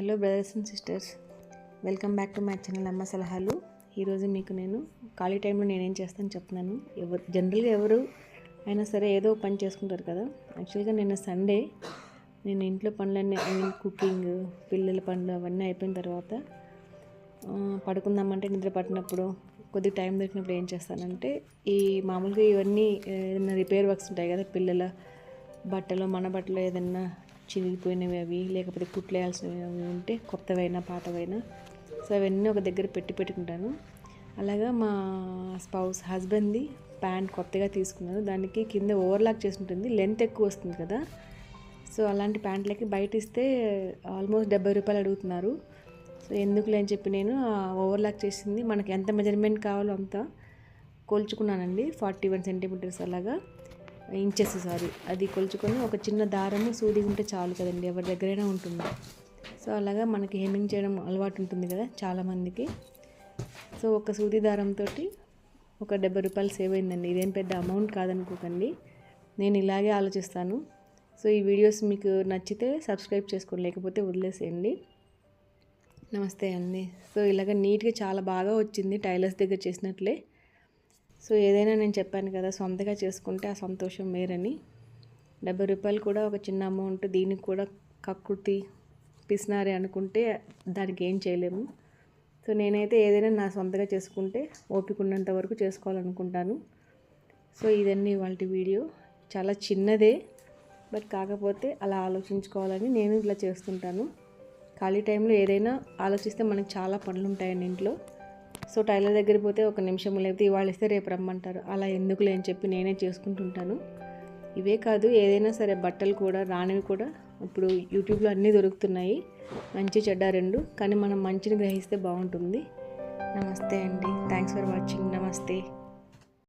Hello brothers and sisters welcome back to my channel అమ్మ సలహాలు. ఈరోజు మీకు నేను ఖాళీ టైంలో నేనేం చేస్తాను చెప్తున్నాను. ఎవరు జనరల్గా ఎవరు అయినా సరే ఏదో పని చేసుకుంటారు కదా. యాక్చువల్గా నిన్న సండే నేను ఇంట్లో పనులన్నీ ఐ మీన్ కుకింగ్ పిల్లల పనులు అవన్నీ అయిపోయిన తర్వాత పడుకుందామంటే నిద్ర పట్టినప్పుడు కొద్దిగా టైం దొరికినప్పుడు ఏం చేస్తానంటే ఈ మామూలుగా ఇవన్నీ ఏదైనా రిపేర్ వర్క్స్ ఉంటాయి కదా పిల్లల బట్టలు మన బట్టలు ఏదైనా చిరిగిపోయినవి అవి లేకపోతే కుట్లేయాల్సినవి అవి ఉంటే కొత్తవైనా పాతవైనా. సో అవన్నీ ఒక దగ్గర పెట్టి పెట్టుకుంటాను. అలాగా మా స్పౌస్ హస్బెండ్ది ప్యాంట్ కొత్తగా తీసుకున్నారు దానికి కింద ఓవర్లాక్ చేసి ఉంటుంది. లెంత్ ఎక్కువ వస్తుంది కదా. సో అలాంటి ప్యాంట్లకి బయట ఇస్తే ఆల్మోస్ట్ డెబ్బై రూపాయలు అడుగుతున్నారు. సో ఎందుకులే అని చెప్పి నేను ఓవర్లాక్ చేసింది. మనకి ఎంత మెజర్మెంట్ కావాలో అంత కొలుచుకున్నానండి. ఫార్టీ వన్ సెంటీమీటర్స్ అలాగా. ఇంచెస్ సారీ అది కొలుచుకొని ఒక చిన్న దారము సూది ఉంటే చాలు కదండి ఎవరి దగ్గరైనా ఉంటుంది. సో అలాగా మనకి హెమ్మింగ్ చేయడం అలవాటు ఉంటుంది కదా చాలామందికి. సో ఒక సూది దారంతో ఒక డెబ్బై రూపాయలు సేవ్ అయిందండి. ఇదేం పెద్ద అమౌంట్ కాదనుకోకండి. నేను ఇలాగే ఆలోచిస్తాను. సో ఈ వీడియోస్ మీకు నచ్చితే సబ్స్క్రైబ్ చేసుకోండి లేకపోతే వదిలేసేయండి. నమస్తే అండి. సో ఇలాగ నీట్గా చాలా బాగా వచ్చింది టైలర్స్ దగ్గర చేసినట్లే. సో ఏదైనా నేను చెప్పాను కదా సొంతగా చేసుకుంటే ఆ సంతోషం వేరని. డెబ్బై రూపాయలు కూడా ఒక చిన్న అమౌంట్ దీనికి కూడా కక్కుర్తి పిసినారే అనుకుంటే దానికి ఏం చేయలేము. సో నేనైతే ఏదైనా నా సొంతగా చేసుకుంటే ఓపిక ఉన్నంత వరకు చేసుకోవాలనుకుంటాను. సో ఇదన్నీ వాళ్ళ వీడియో. చాలా చిన్నదే బట్ కాకపోతే అలా ఆలోచించుకోవాలని నేను ఇలా చేస్తుంటాను. ఖాళీ టైంలో ఏదైనా ఆలోచిస్తే మనకి చాలా పనులు ఉంటాయండి ఇంట్లో. సో టైలర్ దగ్గర పోతే ఒక నిమిషం లేకపోతే ఇవాళ ఇస్తే రేపు రమ్మంటారు. అలా ఎందుకులే అని చెప్పి నేనే చేసుకుంటుంటాను. ఇవే కాదు ఏదైనా సరే బట్టలు కూడా రానివి కూడా ఇప్పుడు యూట్యూబ్లో అన్నీ దొరుకుతున్నాయి. మంచి చెడ్డ రెండు కానీ మనం మంచిని గ్రహిస్తే బాగుంటుంది. నమస్తే అండి. థ్యాంక్స్ ఫర్ వాచింగ్ నమస్తే.